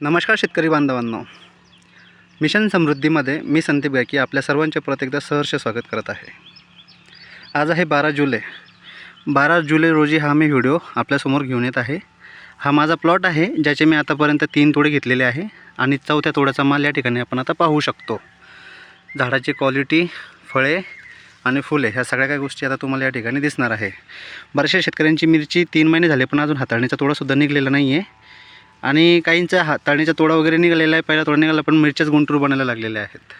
नमस्कार शेतकरी बांधवांनो. मिशन समृद्धीमध्ये मी संदीप गायकी आपल्या सर्वांचे परत एकदा सहर्ष स्वागत करत आहे. आज आहे बारा जुलै. बारा जुलै रोजी हा मी व्हिडिओ आपल्यासमोर घेऊन येत आहे. हा माझा प्लॉट आहे ज्याचे मी आतापर्यंत तीन तोडे घेतलेले आहे आणि चौथ्या तोड्याचा माल या ठिकाणी आपण आता पाहू शकतो. झाडाची क्वालिटी फळे आणि फुले ह्या सगळ्या काही गोष्टी आता तुम्हाला या ठिकाणी दिसणार आहे. बऱ्याचशा शेतकऱ्यांची मिरची तीन महिने झाले पण अजून हाताळणीचा तोडासुद्धा निघलेला नाही आहे आणि काहींचा हाताळणीचा तोडा वगैरे निघालेला आहे पहिला तोडा निघाला पण मिरच्याच गुंटूर बनायला लागलेल्या आहेत.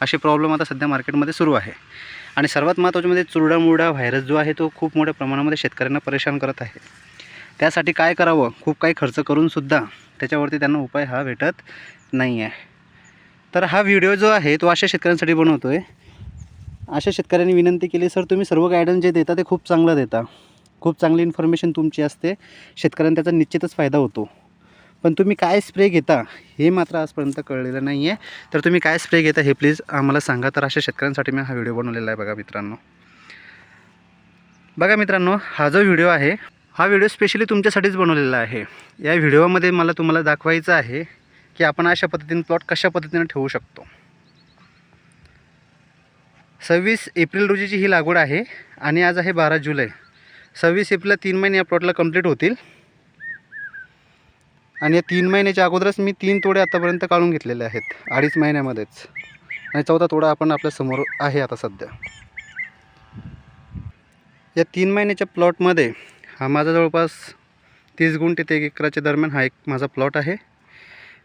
असे प्रॉब्लेम आता सध्या मार्केटमध्ये सुरू आहे. आणि सर्वात महत्त्वाचे म्हणजे चुरडा मुरडा व्हायरस जो आहे तो खूप मोठ्या प्रमाणामध्ये शेतकऱ्यांना परेशान करत आहे. त्यासाठी काय करावं? खूप काही खर्च करूनसुद्धा त्याच्यावरती त्यांना उपाय हा भेटत नाही आहे तर हा व्हिडिओ जो आहे तो अशा शेतकऱ्यांसाठी बनवतो आहे अशा शेतकऱ्यांनी विनंती केली सर तुम्ही सर्व गायडन्स जे देता ते खूप चांगलं देता. खूप चांगली इन्फॉर्मेशन तुमची असते. शेतकऱ्यांना त्याचा निश्चितच फायदा होतो. पण तुम्ही काय स्प्रे घेता हे मात्र आजपर्यंत कळलेलं नाही आहे तर तुम्ही काय स्प्रे घेता हे प्लीज आम्हाला सांगा. तर अशा शेतकऱ्यांसाठी मी हा व्हिडिओ बनवलेला आहे बघा मित्रांनो. बघा मित्रांनो हा जो व्हिडिओ आहे हा व्हिडिओ स्पेशली तुमच्यासाठीच बनवलेला आहे. या व्हिडिओमध्ये मला तुम्हाला दाखवायचं आहे की आपण अशा पद्धतीने प्लॉट कशा पद्धतीने ठेवू शकतो. सव्वीस एप्रिल रोजीची ही लागवड आहे आणि आज आहे बारा जुलै. सव्वीस एप्रिलला तीन महिने या प्लॉटला कंप्लीट होतील. आणि या तीन महिन्याच्या अगोदरच मी तीन तोडे आतापर्यंत काढून घेतलेले आहेत. अडीच महिन्यामध्येच. आणि चौथा तोडा आपण आपल्यासमोर आहे आता सध्या. या तीन महिन्याच्या प्लॉटमध्ये हा माझा जवळपास तीस गुंठे ते एक एकराच्या दरम्यान हा एक माझा प्लॉट आहे.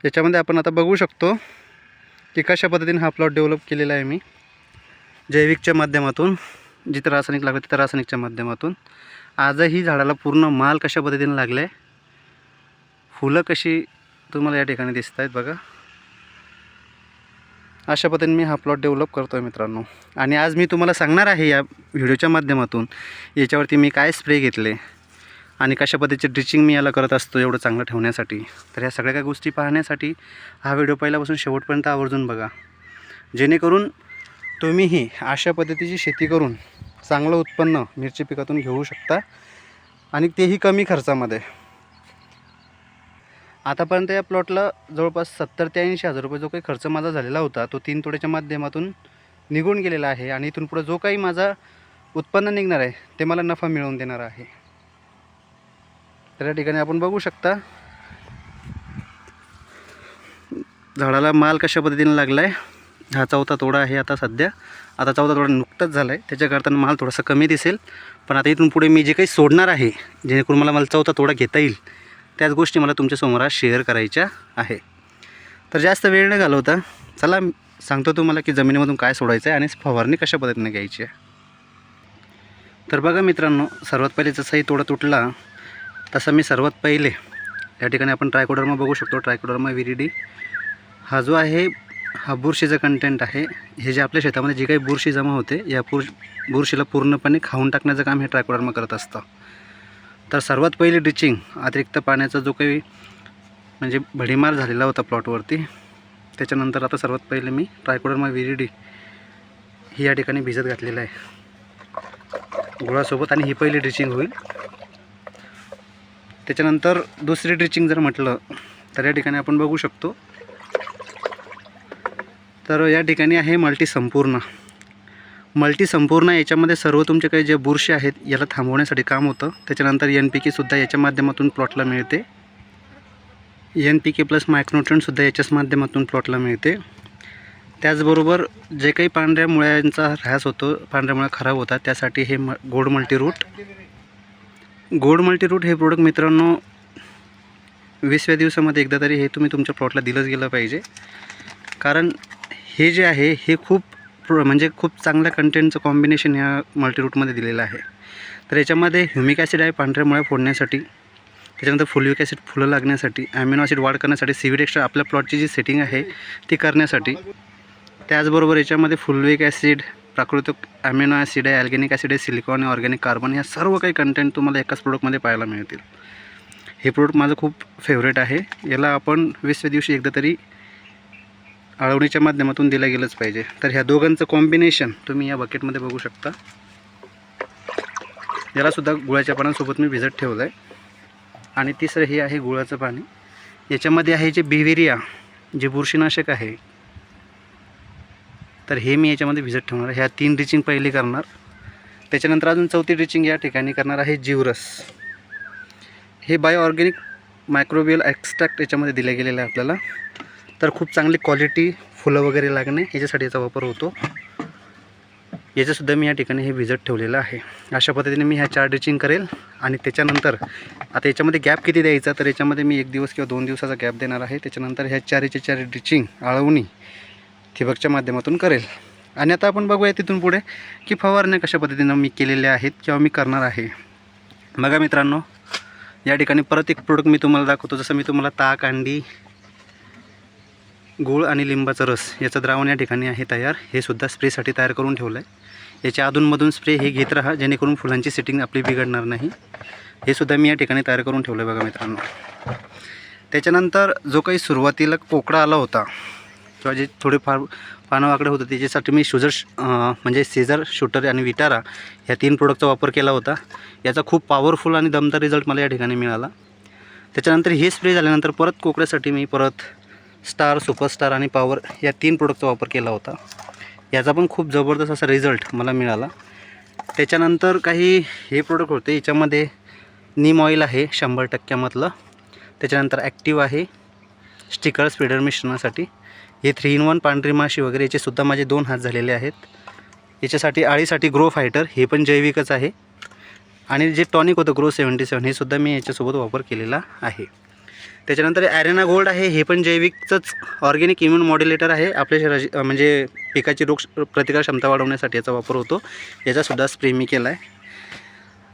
याच्यामध्ये आपण आता बघू शकतो की कशा पद्धतीने हा प्लॉट डेव्हलप केलेला आहे मी. जैविकच्या माध्यमातून जिथं रासायनिक लागलं तिथं रासायनिकच्या माध्यमातून. आजही झाडाला पूर्ण माल कशा पद्धतीने लागला आहे फुलं कशी तुम्हाला या ठिकाणी दिसत आहेत बघा. अशा पद्धतीने मी हा प्लॉट डेव्हलप करतो आहे मित्रांनो. आणि आज मी तुम्हाला सांगणार आहे या व्हिडिओच्या माध्यमातून याच्यावरती मी काय स्प्रे घेतले आणि कशा पद्धतीचे ड्रिचिंग मी याला करत असतो एवढं चांगलं ठेवण्यासाठी. तर ह्या सगळ्या काही गोष्टी पाहण्यासाठी हा व्हिडिओ पहिल्यापासून शेवटपर्यंत आवर्जून बघा. जेणेकरून तुम्हीही अशा पद्धतीची शेती करून चांगलं उत्पन्न मिरची पिकातून घेऊ शकता आणि तेही कमी खर्चामध्ये. आतापर्यंत या प्लॉटला जवळपास सत्तर ते ऐंशी हजार रुपये जो काही खर्च माझा झालेला होता तो तीन तोड्याच्या माध्यमातून निघून गेलेला आहे आणि इथून पुढं जो काही माझा उत्पन्न निघणार आहे ते मला नफा मिळवून देणार आहे. तर या ठिकाणी आपण बघू शकता झाडाला माल कशा पद्धतीने लागला आहे हा चौथा तोडा आहे आता सध्या. आता चौथा तोडा नुकताच झाला आहे त्याच्याकरता माल थोडासा कमी दिसेल. पण आता इथून पुढे मी जे काही सोडणार आहे जेणेकरून मला मला चौथा तोडा घेता येईल त्याच गोष्टी मला तुमच्यासमोर आज शेअर करायच्या आहे. तर जास्त वेळ न घालवता चला सांगतो तुम्हाला की जमिनीमधून काय सोडायचं आहे आणि फवारणी कशा पद्धतीने घ्यायची आहे. तर बघा मित्रांनो सर्वात पहिले जसाही तोडा तुटला तसा मी सर्वात पहिले या ठिकाणी आपण ट्रायकोडर्मा बघू शकतो. ट्रायकोडर्मा विरिडी हा जो आहे हा बुरशीचा कंटेंट आहे. हे जे आपल्या शेतामध्ये जी काही बुरशी जमा होते या पुर बुरशीला पूर्णपणे खाऊन टाकण्याचं काम हे ट्रायकोडर्मा करत असतं. तर सर्वात पहिली डिचिंग अतिरिक्त पाण्याचा जो काही म्हणजे भडीमार झालेला होता प्लॉटवरती त्याच्यानंतर आता सर्वात पहिले मी ट्रायकोडर्मा विरिडी ही या ठिकाणी भिजत घातलेलं आहे. गुळासोबत आणि ही पहिली ड्रिचिंग होईल. त्याच्यानंतर दुसरी ड्रिचिंग जर म्हटलं तर या ठिकाणी आपण बघू शकतो. तर या ठिकाणी आहे मल्टी संपूर्ण मल्टी संपूर्ण याच्यामध्ये सर्व तुमचे काही जे बुरशी आहेत याला थांबवण्यासाठी काम होतं. त्याच्यानंतर एन पी केसुद्धा याच्या माध्यमातून प्लॉटला मिळते. एन पी के प्लस मायक्रोन्यूट्रनसुद्धा याच्याच माध्यमातून प्लॉटला मिळते. त्याचबरोबर जे काही पांढऱ्या मुळ्यांचा ऱ्हास होतो पांढऱ्या मुळ्या खराब होतात त्यासाठी हे म गोड मल्टीरूट गोड मल्टीरूट हे प्रोडक्ट मित्रांनो वीसव्या दिवसामध्ये एकदा तरी हे तुम्ही तुमच्या प्लॉटला दिलंच गेलं पाहिजे. कारण हे जे आहे हे खूप प्रो म्हणजे खूप चांगल्या कंटेंटचं कॉम्बिनेशन या मल्टीरूटमध्ये दिलेलं आहे. तर याच्यामध्ये ह्युमिक ॲसिड आहे पांढऱ्या फोडण्यासाठी. त्याच्यानंतर फुलविक ॲसिड फुलं लागण्यासाठी. ॲमिनो ॲसिड वाढ करण्यासाठी. सिविड एक्स्ट्रा आपल्या प्लॉटची जी सेटिंग आहे ती करण्यासाठी. त्याचबरोबर याच्यामध्ये फुलविक ॲसिड प्राकृतिक ॲमिनो ॲसिड आहे ॲल्गेनिक ॲसिड आहे सिलिकॉन आहे ऑर्गॅनिक कार्बन या सर्व काही कंटेंट तुम्हाला एकाच प्रोडक्टमध्ये पाहायला मिळतील. हे प्रोडक्ट माझं खूप फेवरेट आहे. याला आपण वीसव्या दिवशी एकदा तरी आळवणीच्या माध्यमातून दिलं गेलंच पाहिजे. तर ह्या दोघांचं कॉम्बिनेशन तुम्ही या बकेटमध्ये बघू शकता. यालासुद्धा गुळाच्या पाण्यासोबत मी भिजत ठेवलं आहे आणि तिसरं हे आहे गुळाचं पाणी. याच्यामध्ये आहे जे बिव्हेरिया जे बुरशीनाशक आहे. तर हे मी याच्यामध्ये भिजत ठेवणार ह्या तीन ड्रिचिंग पहिली करणार. त्याच्यानंतर अजून चौथी ड्रिचिंग या ठिकाणी करणार आहे जीवरस. हे बायो ऑर्गॅनिक मायक्रोबियल एक्स्ट्रॅक्ट याच्यामध्ये दिले गेलेलं आहे आपल्याला. तर खूप चांगली क्वालिटी फुलं वगैरे लागणे याच्यासाठी याचा वापर होतो. याचंसुद्धा मी या ठिकाणी हे भिजत ठेवलेलं आहे. अशा पद्धतीने मी ह्या चार डिचिंग करेल आणि त्याच्यानंतर आता याच्यामध्ये गॅप किती द्यायचा तर याच्यामध्ये मी एक दिवस किंवा दोन दिवसाचा गॅप देणार आहे. त्याच्यानंतर ह्या चारीचे चार डिचिंग आळवणी ठिबकच्या माध्यमातून करेल. आणि आता आपण बघूया तिथून पुढे की फवारण्या कशा पद्धतीनं मी केलेल्या आहेत किंवा मी करणार आहे. बघा मित्रांनो या ठिकाणी परत एक प्रोडक्ट मी तुम्हाला दाखवतो. जसं मी तुम्हाला ताक अंडी गूळ आणि लिंबाचा रस याचं द्रावण या ठिकाणी आहे तयार. हे सुद्धा स्प्रेसाठी तयार करून ठेवलं आहे याच्या अधूनमधून स्प्रे हे घेत राहा जेणेकरून फुलांची सेटिंग आपली बिघडणार नाही. हे सुद्धा मी या ठिकाणी तयार करून ठेवलं आहे बघा मित्रांनो. त्याच्यानंतर जो काही सुरुवातीला कोकडा आला होता किंवा जे थोडेफार पानं वाकडे होतं त्याच्यासाठी मी शुजर म्हणजे सीझर शूटर आणि विटारा ह्या तीन प्रोडक्टचा वापर केला होता. याचा खूप पॉवरफुल आणि दमदार रिझल्ट मला या ठिकाणी मिळाला. त्याच्यानंतर हे स्प्रे झाल्यानंतर परत कोकड्यासाठी मी परत स्टार सुपरस्टार आणि पॉवर या तीन प्रोडक्टचा वापर केला होता. याचा पण खूप जबरदस्त असा रिझल्ट मला मिळाला. त्याच्यानंतर काही हे प्रोडक्ट होते याच्यामध्ये नीम ऑइल आहे शंभर टक्क्यामधलं. त्याच्यानंतर ॲक्टिव्ह आहे स्टिकर स्पीडर मिश्रणासाठी. हे थ्री इन वन पांढरी माशी वगैरे याचेसुद्धा माझे दोन हात झालेले आहेत. याच्यासाठी आळीसाठी ग्रो फायटर हे पण जैविकच आहे. आणि जे टॉनिक होतं ग्रो सेवन्टी सेवन हे सुद्धा मी याच्यासोबत वापर केलेला आहे. त्याच्यानंतर ॲरेना गोल्ड आहे हे पण जैविकचंच ऑर्गॅनिक इम्युन मॉड्युलेटर आहे. आपल्या शरीराची म्हणजे पिकाची रोग प्रतिकार क्षमता वाढवण्यासाठी याचा वापर होतो. याचासुद्धा स्प्रे मी केला आहे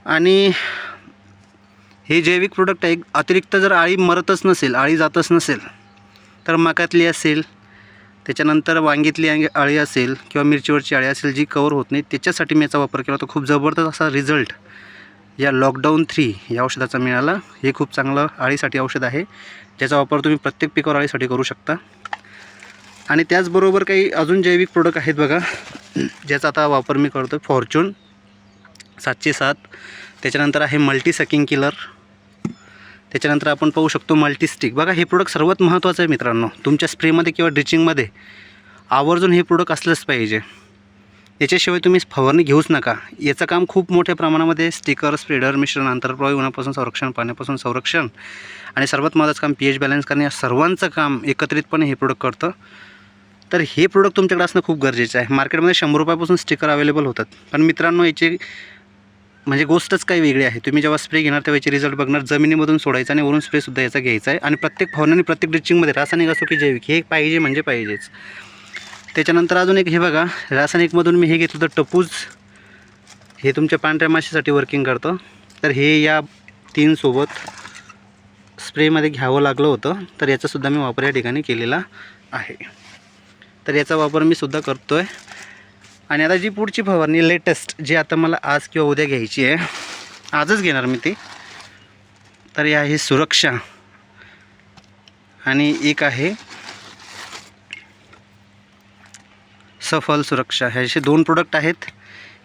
आणि हे जैविक प्रोडक्ट आहे. अतिरिक्त जर आळी मरतच नसेल आळी जातच नसेल तर मकातली असेल त्याच्यानंतर वांगीतली आळी असेल किंवा मिरचीवरची आळी असेल जी कवर होत नाही त्याच्यासाठी मी याचा वापर केला. तो खूप जबरदस्त असा रिझल्ट या लॉकडाऊन थ्री या औषधाचा मिळाला. हे खूप चांगलं आळीसाठी औषध आहे. ज्याचा वापर तुम्ही प्रत्येक पिकावर आळीसाठी करू शकता. आणि त्याचबरोबर काही अजून जैविक प्रोडक्ट आहेत बघा. ज्याचा आता वापर मी करतो फॉर्च्यून सातशे सात. त्याच्यानंतर आहे मल्टी सकिंग किलर त्याच्यानंतर आपण पाहू शकतो मल्टीस्टिक बघा हे प्रोडक्ट सर्वात महत्त्वाचं आहे मित्रांनो. तुमच्या स्प्रेमध्ये किंवा ड्रिचिंगमध्ये आवर्जून हे प्रोडक्ट असलंच पाहिजे. याच्याशिवाय तुम्ही फवारणी घेऊच नका. याचं काम खूप मोठ्या प्रमाणामध्ये स्टिकर स्प्रेडर मिश्रण आंतरप्रवाही होण्यापासून संरक्षण पाण्यापासून संरक्षण आणि सर्वात महत्त्वाचं काम पी एच बॅलन्स करणे या सर्वांचं काम एकत्रितपणे हे प्रोडक्ट करतं. तर हे प्रोडक्ट तुमच्याकडे असणं खूप गरजेचं आहे. मार्केटमध्ये शंभर रुपयापासून स्टिकर अवेलेबल होतात. पण मित्रांनो याची म्हणजे गोष्टच काही वेगळी आहे. तुम्ही जेव्हा स्प्रे घेणार तेव्हा याचे रिझल्ट बघणार. जमिनीमधून सोडायचा आणि वरून स्प्रेसुद्धा याचा घ्यायचा आहे. आणि प्रत्येक फवारणी आणि प्रत्येक ड्रिचिंगमध्ये रासायनिक असो की जैविक हे पाहिजे म्हणजे पाहिजेच. त्याच्यानंतर अजून एक हे बघा रासायनिकमधून मी हे घेतलं तर टपूज. हे तुमच्या पांढऱ्या माशीसाठी वर्किंग करतं. तर हे या तीनसोबत स्प्रेमध्ये घ्यावं लागलं होतं. तर याचासुद्धा मी वापर या ठिकाणी केलेला आहे. तर याचा वापर मी सुद्धा करतो आहे आणि आता जी पुढची फवारणी लेटेस्ट जी आता मला आज किंवा उद्या घ्यायची आहे आजच घेणार मी ती. तर ही आहे सुरक्षा. आणि एक आहे सफल सुरक्षा हे असे दोन प्रोडक्ट आहेत.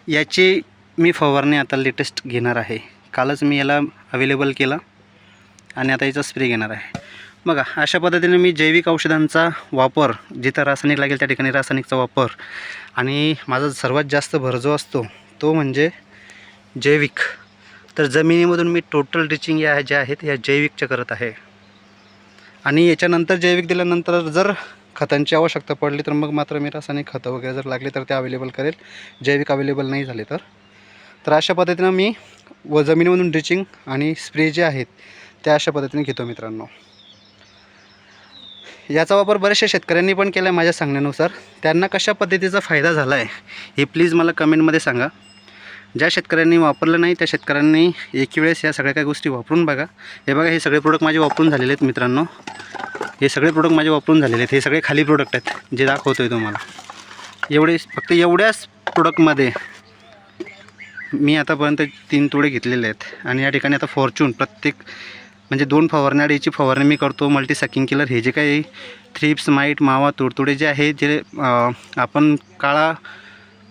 याची मी फवारणी आता लेटेस्ट घेणार आहे. कालच मी याला अवेलेबल केला आणि आता याचा स्प्रे घेणार आहे. बघा अशा पद्धतीने मी जैविक औषधांचा वापर जिथं रासायनिक लागेल त्या ठिकाणी रासायनिकचा वापर आणि माझा सर्वात जास्त भर जो असतो तो म्हणजे जैविक. तर जमिनीमधून मी टोटल रिचिंग या ज्या आहेत या जैविकच्या करत आहे. आणि याच्यानंतर जैविक दिल्यानंतर जर खतांची आवश्यकता पडली तर मग मात्र मी रासायनिक खतं वगैरे जर लागले तर ते अवेलेबल करेल. जैविक अवेलेबल नाही झाले तर. तर अशा पद्धतीनं मी व जमिनीमधून ड्रिचिंग आणि स्प्रे जे आहेत त्या अशा पद्धतीने घेतो मित्रांनो. याचा वापर बऱ्याचशा शेतकऱ्यांनी पण केला आहे माझ्या सांगण्यानुसार. त्यांना कशा पद्धतीचा फायदा झाला आहे हे प्लीज मला कमेंटमध्ये सांगा. ज्या शेतकऱ्यांनी वापरलं नाही त्या शेतकऱ्यांनी एक वेळेस या सगळ्या काही गोष्टी वापरून बघा. हे बघा हे सगळे प्रोडक्ट माझे वापरून झालेले आहेत मित्रांनो. हे सगळे प्रोडक्ट माझे वापरून झालेले आहेत. हे सगळे खाली प्रोडक्ट आहेत. जे दाखवतो आहे तुम्हाला. एवढे फक्त एवढ्याच प्रोडक्टमध्ये मी आतापर्यंत तीन तोडे घेतलेले आहेत. आणि या ठिकाणी आता फॉर्च्यून प्रत्येक म्हणजे दोन फवारण्याची फवारणी मी करतो. मल्टी सकिंग किलर हे जे काही थ्रिप्स माईट मावा तुडतुडे जे आहे जे आपण काळा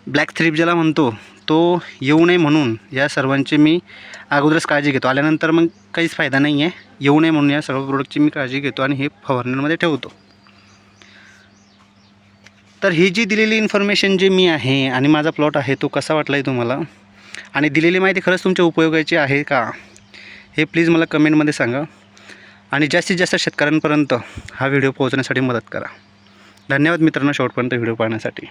ब्लॅक थ्रिप ज्याला म्हणतो तो येऊ नये म्हणून या सर्वांची मी अगोदरच काळजी घेतो. आल्यानंतर मग काहीच फायदा नाही आहे येऊ नये म्हणून या सर्व प्रोडक्टची मी काळजी घेतो आणि हे फवारण्यामध्ये ठेवतो. तर ही जी दिलेली इन्फॉर्मेशन जी मी आहे आणि माझा प्लॉट आहे तो कसा वाटला आहे तुम्हाला? आणि दिलेली माहिती खरंच तुमच्या उपयोगाची आहे का? हे प्लीज मला कमेंटमध्ये सांगा. आणि जास्तीत जास्त शेतकऱ्यांपर्यंत हा व्हिडिओ पोहोचण्यासाठी मदत करा. धन्यवाद मित्रांनो शेवटपर्यंत व्हिडिओ पाहण्यासाठी.